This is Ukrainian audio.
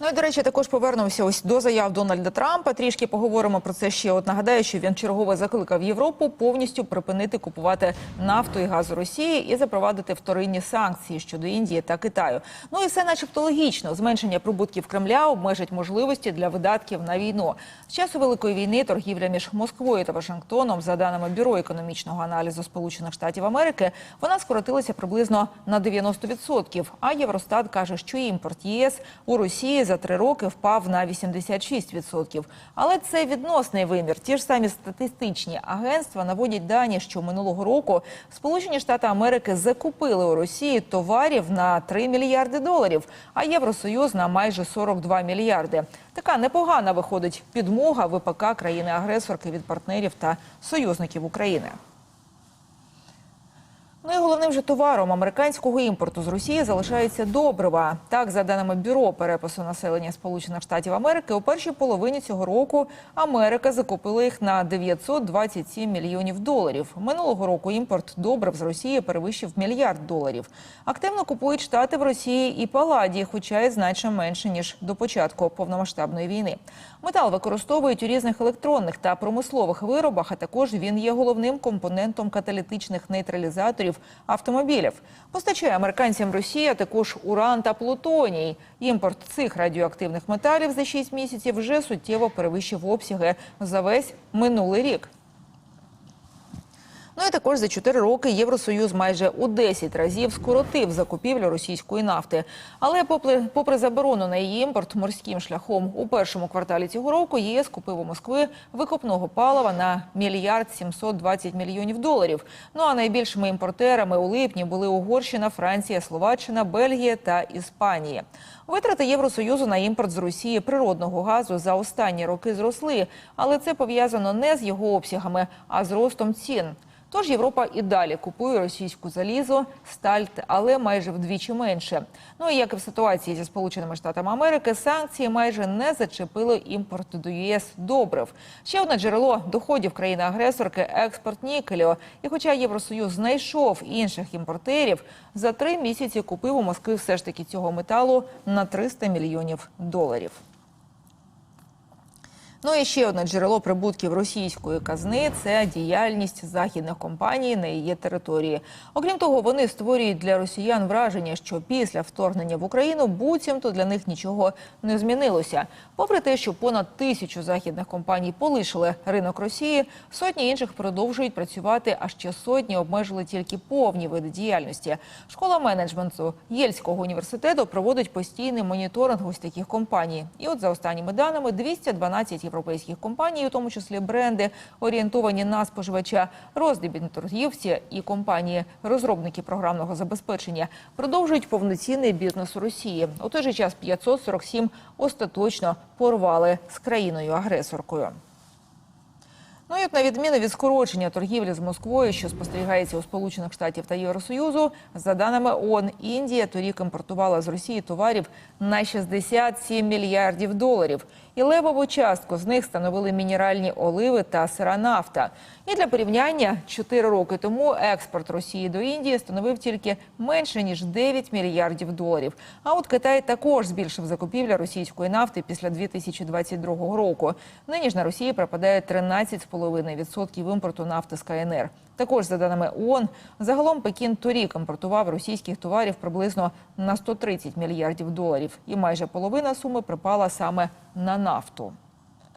Ну і до речі, також повернемося ось до заяв Дональда Трампа. Трішки поговоримо про це ще. От нагадаю, що він чергове закликав Європу повністю припинити купувати нафту і газ Росії і запровадити вторинні санкції щодо Індії та Китаю. Ну і все, начебто, логічно. Зменшення прибутків Кремля обмежить можливості для видатків на війну. З часу великої війни торгівля між Москвою та Вашингтоном, за даними бюро економічного аналізу Сполучених Штатів Америки, вона скоротилася приблизно на 90%. А Євростат каже, що імпорт ЄС у Росії за три роки впав на 86%. Але це відносний вимір. Ті ж самі статистичні агентства наводять дані, що минулого року Сполучені Штати Америки закупили у Росії товарів на 3 мільярди доларів, а Євросоюз на майже 42 мільярди. Така непогана виходить підмога ВПК країни-агресорки від партнерів та союзників України. Ну і головним же товаром американського імпорту з Росії залишається добрива. Так, за даними бюро перепису населення Сполучених Штатів Америки, у першій половині цього року Америка закупила їх на 927 мільйонів доларів. Минулого року імпорт добрив з Росії перевищив мільярд доларів. Активно купують штати в Росії і паладі, хоча й значно менше ніж до початку повномасштабної війни. Метал використовують у різних електронних та промислових виробах. А також він є головним компонентом каталітичних нейтралізаторів автомобілів. Постачає американцям Росія також уран та плутоній. Імпорт цих радіоактивних металів за 6 місяців вже суттєво перевищив обсяги за весь минулий рік. Ну і також за 4 роки Євросоюз майже у 10 разів скоротив закупівлю російської нафти. Але попри, попри заборону на її імпорт морським шляхом у першому кварталі цього року ЄС купив у Москви викопного палива на мільярд 720 мільйонів доларів. Ну а найбільшими імпортерами у липні були Угорщина, Франція, Словаччина, Бельгія та Іспанія. Витрати Євросоюзу на імпорт з Росії природного газу за останні роки зросли, але це пов'язано не з його обсягами, а з ростом цін. Тож Європа і далі купує російську залізо, сталь, але майже вдвічі менше. Ну і як і в ситуації зі Сполученими Штатами Америки, санкції майже не зачепили імпорт до ЄС добрив. Ще одне джерело доходів країни-агресорки експорт нікелю. І хоча Євросоюз знайшов інших імпортерів, за три місяці купив у Москви все ж таки цього металу 300 мільйонів доларів. Ну і ще одне джерело прибутків російської казни це діяльність західних компаній на її території. Окрім того, вони створюють для росіян враження, що після вторгнення в Україну буцімто для них нічого не змінилося. Попри те, що понад тисячу західних компаній полишили ринок Росії, сотні інших продовжують працювати, а ще сотні обмежили тільки повні види діяльності. Школа менеджменту Єльського університету проводить постійний моніторинг ось таких компаній. І от за останніми даними 212 європейських компаній, у тому числі бренди, орієнтовані на споживача, роздібні торгівці і компанії, розробники програмного забезпечення, продовжують повноцінний бізнес у Росії. У той же час 547 остаточно порвали з країною-агресоркою. Ну і от на відміну від скорочення торгівлі з Москвою, що спостерігається у Сполучених Штатів та Євросоюзу, за даними ООН, Індія торік імпортувала з Росії товарів на 67 мільярдів доларів. І левову частку з них становили мінеральні оливи та сира нафта. І для порівняння 4 роки тому експорт Росії до Індії становив тільки менше ніж 9 мільярдів доларів. А от Китай також збільшив закупівля російської нафти після 2022 року. Нині ж на Росії припадає 13,5% імпорту нафти з КНР. Також за даними ООН, загалом Пекін торік імпортував російських товарів приблизно на 130 мільярдів доларів, і майже половина суми припала саме на нафту.